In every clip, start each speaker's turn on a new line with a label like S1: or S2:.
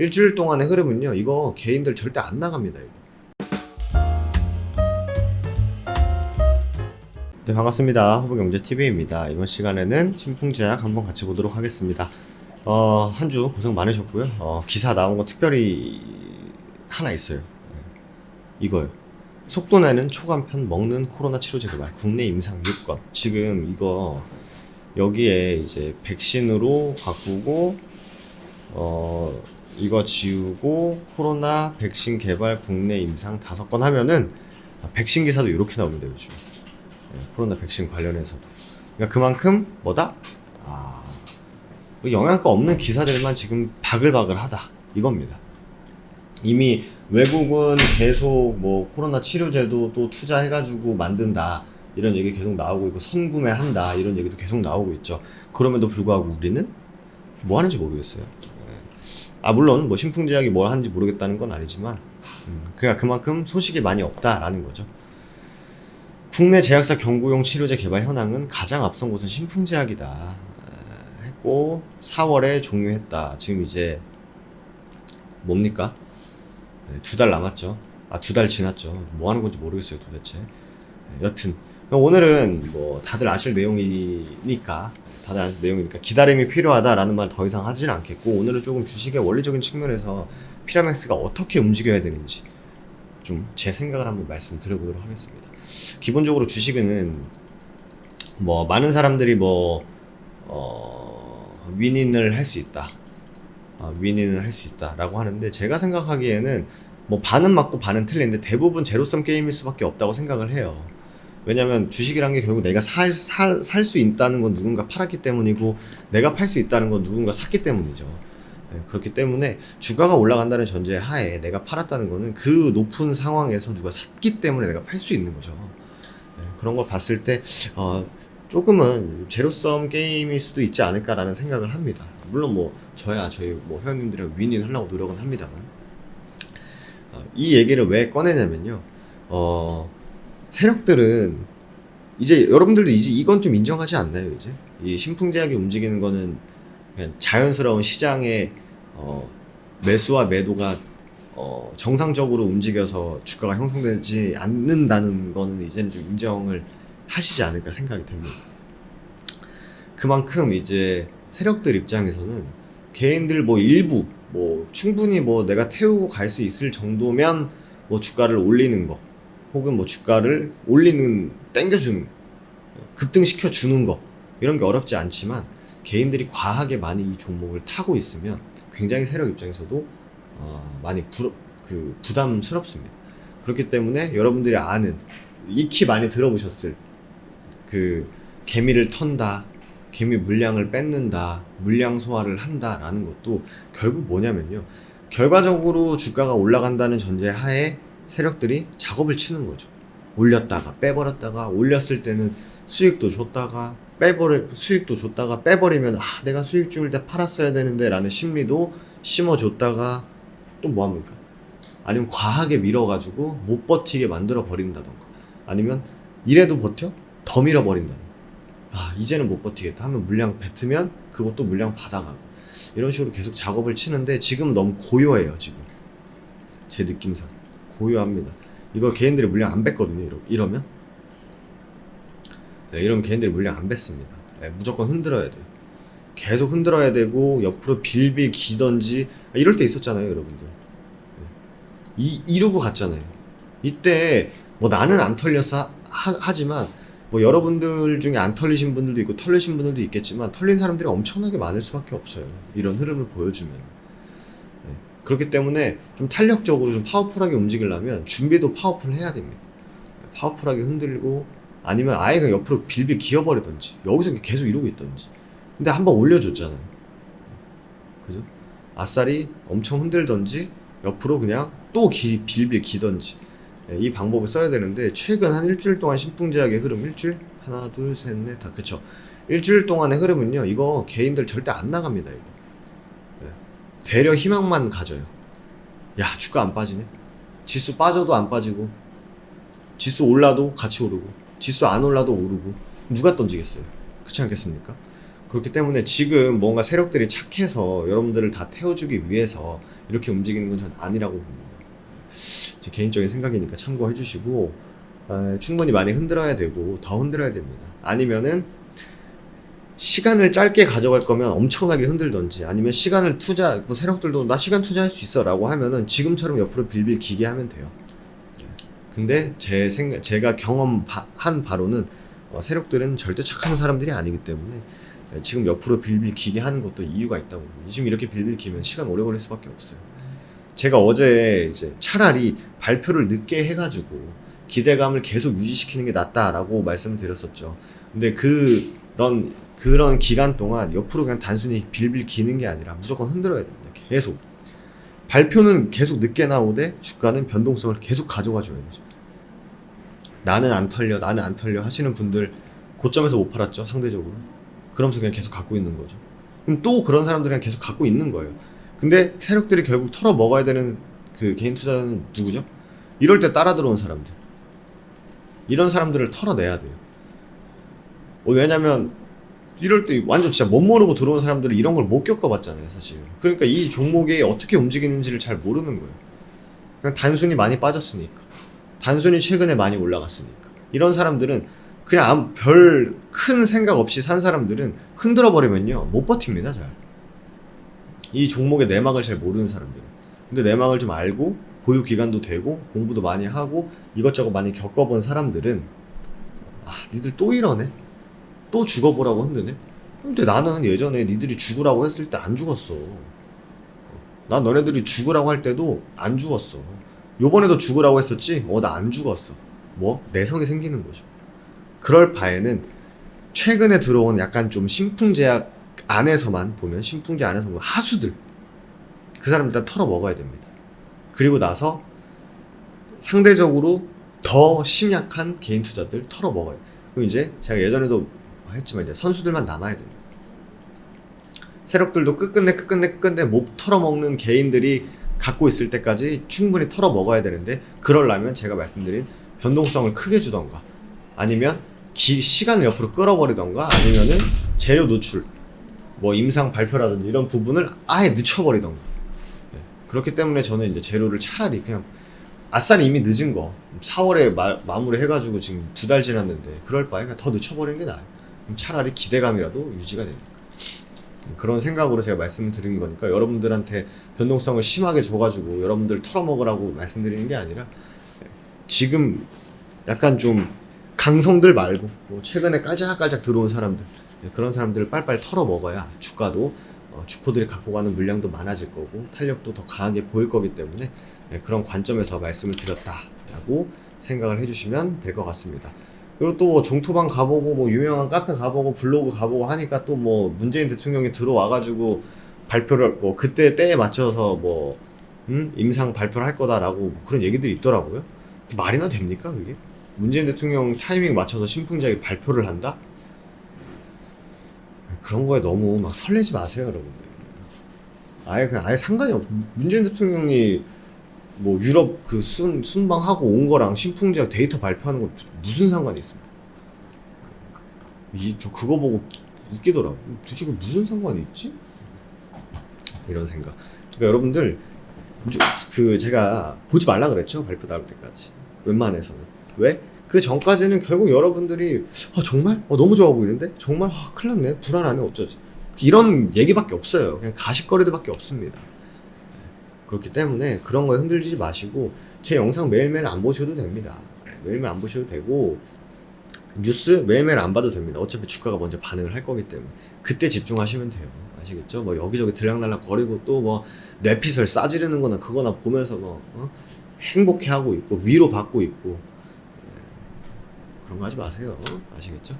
S1: 일주일 동안의 흐름은요. 이거 개인들 절대 안 나갑니다. 이거. 네, 반갑습니다. 후보경제TV입니다. 이번 시간에는 신풍제약 한번 같이 보도록 하겠습니다. 어, 한 주 고생 많으셨고요. 어, 기사 나온 거 특별히 하나 있어요. 네. 이거요. 속도 내는 초간편 먹는 코로나 치료제 개발 국내 임상 6건. 지금 이거 여기에 이제 백신으로 바꾸고 어 이거 지우고 코로나 백신 개발 국내 임상 다섯 건 하면은 아, 백신 기사도 이렇게 나옵니다 요즘. 네, 코로나 백신 관련해서도. 그러니까 그만큼 뭐다? 아뭐 영양가 없는 기사들만 지금 바글바글하다. 이겁니다. 이미 외국은 계속 뭐 코로나 치료제도 또 투자해가지고 만든다. 이런 얘기 계속 나오고 있고 선구매한다. 이런 얘기도 계속 나오고 있죠. 그럼에도 불구하고 우리는 뭐 하는지 모르겠어요 아 물론 뭐 신풍제약이 뭘 하는지 모르겠다는 건 아니지만 음, 그냥 그만큼 소식이 많이 없다라는 거죠. 국내 제약사 경구용 치료제 개발 현황은 가장 앞선 곳은 신풍제약이다 아, 했고 4월에 종료했다. 지금 이제 뭡니까? 네, 두달 남았죠. 아 두 달 지났죠. 뭐 하는 건지 모르겠어요 도대체. 네, 여튼 오늘은 뭐 다들 아실 내용이니까 다들 아실 내용이니까 기다림이 필요하다라는 말 더 이상 하지는 않겠고 오늘은 조금 주식의 원리적인 측면에서 피라맥스가 어떻게 움직여야 되는지 좀 제 생각을 한번 말씀드려보도록 하겠습니다. 기본적으로 주식은 뭐 많은 사람들이 뭐 어, 윈인을 할 수 있다. 아, 윈인을 할 수 있다라고 하는데 제가 생각하기에는 뭐 반은 맞고 반은 틀린데 대부분 제로섬 게임일 수밖에 없다고 생각을 해요. 왜냐면 주식이란 게 결국 내가 살살 수 있다는 건 누군가 팔았기 때문이고 내가 팔 수 있다는 건 누군가 샀기 때문이죠. 네, 그렇기 때문에 주가가 올라간다는 전제 하에 내가 팔았다는 거는 그 높은 상황에서 누가 샀기 때문에 내가 팔 수 있는 거죠. 네, 그런 걸 봤을 때 어, 조금은 제로섬 게임일 수도 있지 않을까라는 생각을 합니다. 물론 뭐 저야 저희 뭐 회원님들이랑 윈윈 하려고 노력은 합니다만 어, 이 얘기를 왜 꺼내냐면요. 어, 세력들은 이제 여러분들도 이제 이건 좀 인정하지 않나요 이제 이 신풍제약이 움직이는 거는 그냥 자연스러운 시장의 어, 매수와 매도가 어, 정상적으로 움직여서 주가가 형성되지 않는다는 거는 이제는 좀 인정을 하시지 않을까 생각이 듭니다. 그만큼 이제 세력들 입장에서는 개인들 뭐 일부 뭐 충분히 뭐 내가 태우고 갈 수 있을 정도면 뭐 주가를 올리는 거 혹은 뭐 주가를 올리는 땡겨주는 급등시켜 주는 거 이런 게 어렵지 않지만 개인들이 과하게 많이 이 종목을 타고 있으면 굉장히 세력 입장에서도 어, 많이 부, 그 부담스럽습니다. 그렇기 때문에 여러분들이 아는 익히 많이 들어보셨을 그 개미를 턴다, 개미 물량을 뺏는다, 물량 소화를 한다라는 것도 결국 뭐냐면요. 결과적으로 주가가 올라간다는 전제 하에 세력들이 작업을 치는 거죠. 올렸다가 빼버렸다가 올렸을 때는 수익도 줬다가 빼버려 수익도 줬다가 빼버리면 아 내가 수익 줄 때 팔았어야 되는데라는 심리도 심어줬다가 또 뭐합니까? 아니면 과하게 밀어가지고 못 버티게 만들어 버린다던가. 아니면 이래도 버텨? 더 밀어 버린다던가 아 이제는 못 버티겠다. 하면 물량 뱉으면 그것도 물량 받아가고. 이런 식으로 계속 작업을 치는데 지금 너무 고요해요 지금. 제 느낌상 고요합니다. 이거 개인들이 물량 안 뱉거든요. 이러, 이러면 네, 이러면 개인들이 물량 안 뱉습니다. 네, 무조건 흔들어야 돼요. 계속 흔들어야 되고 옆으로 빌빌 기던지 이럴 때 있었잖아요, 여러분들. 네. 이 이러고 갔잖아요. 이때 뭐 나는 안 털려서 하, 하지만 뭐 여러분들 중에 안 털리신 분들도 있고 털리신 분들도 있겠지만 털린 사람들이 엄청나게 많을 수밖에 없어요. 이런 흐름을 보여주면. 네. 그렇기 때문에 좀 탄력적으로 좀 파워풀하게 움직이려면 준비도 파워풀해야 됩니다. 파워풀하게 흔들고 아니면 아예 그냥 옆으로 빌빌 기어버리던지 여기서 계속 이러고 있던지 근데 한번 올려줬잖아요. 그죠? 아싸리 엄청 흔들던지 옆으로 그냥 또 기, 빌빌 기던지 네, 이 방법을 써야 되는데 최근 한 일주일 동안 신풍제약의 흐름 일주일 하나 둘 셋 넷 다 그쵸 일주일 동안의 흐름은요 이거 개인들 절대 안 나갑니다 이거 네. 대려 희망만 가져요 야 주가 안 빠지네 지수 빠져도 안 빠지고 지수 올라도 같이 오르고 지수 안 올라도 오르고 누가 던지겠어요 그렇지 않겠습니까 그렇기 때문에 지금 뭔가 세력들이 착해서 여러분들을 다 태워주기 위해서 이렇게 움직이는 건 전 아니라고 봅니다. 제 개인적인 생각이니까 참고해 주시고 아, 충분히 많이 흔들어야 되고 더 흔들어야 됩니다. 아니면은 시간을 짧게 가져갈 거면 엄청나게 흔들던지 아니면 시간을 투자 뭐 세력들도 나 시간 투자할 수 있어라고 하면은 지금처럼 옆으로 빌빌 기게 하면 돼요. 근데 제 생각 제가 경험한 바로는 어, 세력들은 절대 착한 사람들이 아니기 때문에 네, 지금 옆으로 빌빌 기게 하는 것도 이유가 있다고. 지금 이렇게 빌빌 기면 시간 오래 걸릴 수밖에 없어요. 제가 어제 이제 차라리 발표를 늦게 해가지고 기대감을 계속 유지시키는 게 낫다라고 말씀드렸었죠. 근데 그 런 그런 기간 동안 옆으로 그냥 단순히 빌빌 기는 게 아니라 무조건 흔들어야 됩니다. 계속 발표는 계속 늦게 나오되 주가는 변동성을 계속 가져가 줘야 되죠. 나는 안 털려, 나는 안 털려 하시는 분들 고점에서 못 팔았죠 상대적으로. 그러면서 그냥 계속 갖고 있는 거죠. 그럼 또 그런 사람들이랑 계속 갖고 있는 거예요. 근데 세력들이 결국 털어 먹어야 되는 그 개인 투자는 누구죠? 이럴 때 따라 들어온 사람들. 이런 사람들을 털어내야 돼요. 어, 왜냐면 이럴 때 완전 진짜 못 모르고 들어온 사람들은 이런 걸 못 겪어봤잖아요, 사실. 그러니까 이 종목이 어떻게 움직이는지를 잘 모르는 거예요. 그냥 단순히 많이 빠졌으니까. 단순히 최근에 많이 올라갔으니까. 이런 사람들은 그냥 별 큰 생각 없이 산 사람들은 흔들어 버리면요 못 버팁니다 잘. 이 종목의 내막을 잘 모르는 사람들. 근데 내막을 좀 알고 보유 기간도 되고 공부도 많이 하고 이것저것 많이 겪어본 사람들은 아 니들 또 이러네 또 죽어보라고 흔드네 근데 나는 예전에 니들이 죽으라고 했을 때 안 죽었어. 난 너네들이 죽으라고 할 때도 안 죽었어. 요번에도 죽으라고 했었지? 어 나 안 죽었어. 뭐? 내성이 생기는 거죠. 그럴 바에는 최근에 들어온 약간 좀 신풍제약 안에서만 보면 신풍제 안에서 보면 하수들. 그 사람 일단 털어 먹어야 됩니다. 그리고 나서 상대적으로 더 심약한 개인 투자들 털어 먹어요. 그럼 이제 제가 예전에도 했지만 이제 선수들만 남아야 됩니다. 세력들도 끝끝내 끝끝내 끝끝내 못 털어먹는 개인들이 갖고 있을 때까지 충분히 털어 먹어야 되는데 그러려면 제가 말씀드린 변동성을 크게 주던가 아니면 기, 시간을 옆으로 끌어버리던가 아니면은 재료 노출 뭐 임상 발표라든지 이런 부분을 아예 늦춰버리던가 네. 그렇기 때문에 저는 이제 재료를 차라리 그냥 아싸리 이미 늦은 거 4월에 마, 마무리 해가지고 지금 두 달 지났는데 그럴 바에 그냥 더 늦춰버리는 게 나아요 차라리 기대감이라도 유지가 되니까 그런 생각으로 제가 말씀을 드린 거니까 여러분들한테 변동성을 심하게 줘가지고 여러분들 털어먹으라고 말씀드리는 게 아니라 지금 약간 좀 강성들 말고 뭐 최근에 깔짝깔짝 들어온 사람들 네, 그런 사람들을 빨빨 털어먹어야 주가도 어, 주포들이 갖고 가는 물량도 많아질 거고 탄력도 더 강하게 보일 거기 때문에 네, 그런 관점에서 말씀을 드렸다라고 생각을 해주시면 될 것 같습니다. 그리고 또 종토방 가보고 뭐 유명한 카페 가보고 블로그 가보고 하니까 또 뭐 문재인 대통령이 들어와가지고 발표를 뭐 그때 때에 맞춰서 뭐 음? 임상 발표를 할 거다라고 뭐 그런 얘기들이 있더라고요. 말이나 됩니까 그게? 문재인 대통령 타이밍 맞춰서 신풍제약이 발표를 한다? 그런 거에 너무 막 설레지 마세요, 여러분들. 아예 그냥 아예 상관이 없. 문재인 대통령이 뭐 유럽 그 순, 순방하고 온 거랑 신풍제약 데이터 발표하는 거 무슨 상관이 있습니까? 이, 저 그거 보고 웃기더라고. 도대체 그 무슨 상관이 있지? 이런 생각. 그러니까 여러분들 좀그 제가 보지 말라 그랬죠 발표 나올 때까지 웬만해서는 왜? 그 전까지는 결국 여러분들이 아 정말? 어, 너무 좋아 보이는데? 정말? 아 큰일 났네 불안하네 어쩌지 이런 얘기밖에 없어요 그냥 가십거리들밖에 없습니다 그렇기 때문에 그런 거에 흔들리지 마시고 제 영상 매일매일 안 보셔도 됩니다 매일매일 안 보셔도 되고 뉴스 매일매일 안 봐도 됩니다 어차피 주가가 먼저 반응을 할 거기 때문에 그때 집중하시면 돼요 아시겠죠? 뭐 여기저기 들락날락 거리고 또 뭐 내피설 싸지르는 거나 그거나 보면서 뭐 어? 행복해하고 있고 위로 받고 있고 그런 거 하지 마세요. 아시겠죠?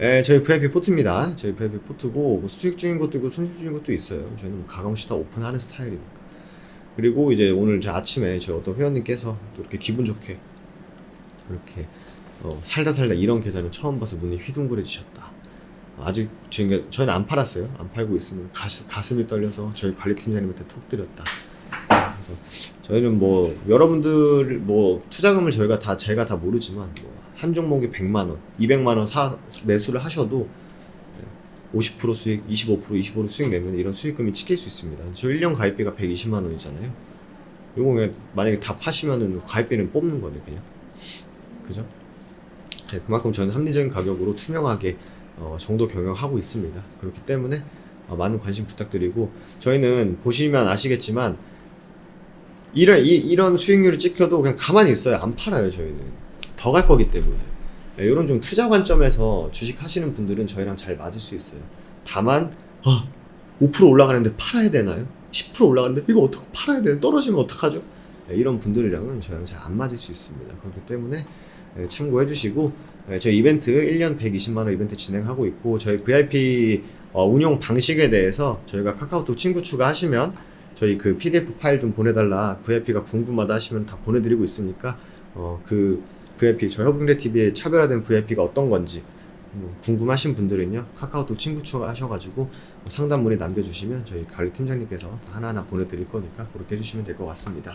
S1: 예, 저희 VIP 포트입니다. 저희 VIP 포트고 뭐 수익 중인 것도 있고 손실 중인 것도 있어요. 저희는 뭐 가감없이 다 오픈하는 스타일이니까. 그리고 이제 오늘 저 아침에 저희 어떤 회원님께서 또 이렇게 기분 좋게 이렇게 어, 살다 살다 이런 계좌는 처음 봐서 눈이 휘둥그레지셨다. 아직 저희가 저희는 안 팔았어요. 안 팔고 있으면 가시, 가슴이 떨려서 저희 관리팀장님한테 톡 드렸다. 그래서 저희는 뭐 여러분들 뭐 투자금을 저희가 다 제가 다 모르지만 뭐 한 종목이 100만 원, 200만 원 사 매수를 하셔도 50% 수익, 25%, 25% 수익 내면 이런 수익금이 찍힐 수 있습니다. 저 1년 가입비가 120만 원이잖아요. 요거 그냥 만약에 다 파시면은 가입비는 뽑는 거네 그냥. 그죠? 네, 그만큼 저는 합리적인 가격으로 투명하게 어, 정도 경영하고 있습니다. 그렇기 때문에 어, 많은 관심 부탁드리고 저희는 보시면 아시겠지만 이런 이, 이런 수익률을 찍혀도 그냥 가만히 있어요. 안 팔아요 저희는 더 갈 거기 때문에 네, 이런 좀 투자 관점에서 주식 하시는 분들은 저희랑 잘 맞을 수 있어요. 다만 아, 5% 올라가는데 팔아야 되나요? 10% 올라가는데 이거 어떻게 팔아야 되나? 떨어지면 어떡하죠? 네, 이런 분들이랑은 저희랑 잘 안 맞을 수 있습니다. 그렇기 때문에 네, 참고해 주시고 네, 저희 이벤트 1년 120만 원 이벤트 진행하고 있고 저희 VIP 어, 운영 방식에 대해서 저희가 카카오톡 친구 추가하시면 저희 그 PDF 파일 좀 보내달라 VIP가 궁금하다 하시면 다 보내드리고 있으니까 어, 그 VIP 허브경제 TV의 차별화된 VIP가 어떤 건지 뭐 궁금하신 분들은요 카카오톡 친구 추가하셔가지고 상담 문의 남겨주시면 저희 관리 팀장님께서 하나하나 보내드릴 거니까 그렇게 해주시면 될 것 같습니다.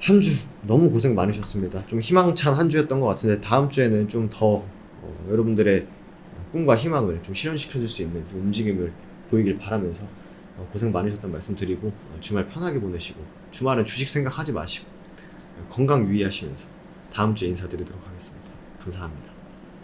S1: 한 주 너무 고생 많으셨습니다. 좀 희망찬 한 주였던 것 같은데 다음 주에는 좀더 어, 여러분들의 꿈과 희망을 좀 실현시켜줄 수 있는 좀 움직임을 보이길 바라면서 어, 고생 많으셨던 말씀 드리고 어, 주말 편하게 보내시고 주말은 주식 생각하지 마시고 어, 건강 유의하시면서 다음 주에 인사드리도록 하겠습니다. 감사합니다.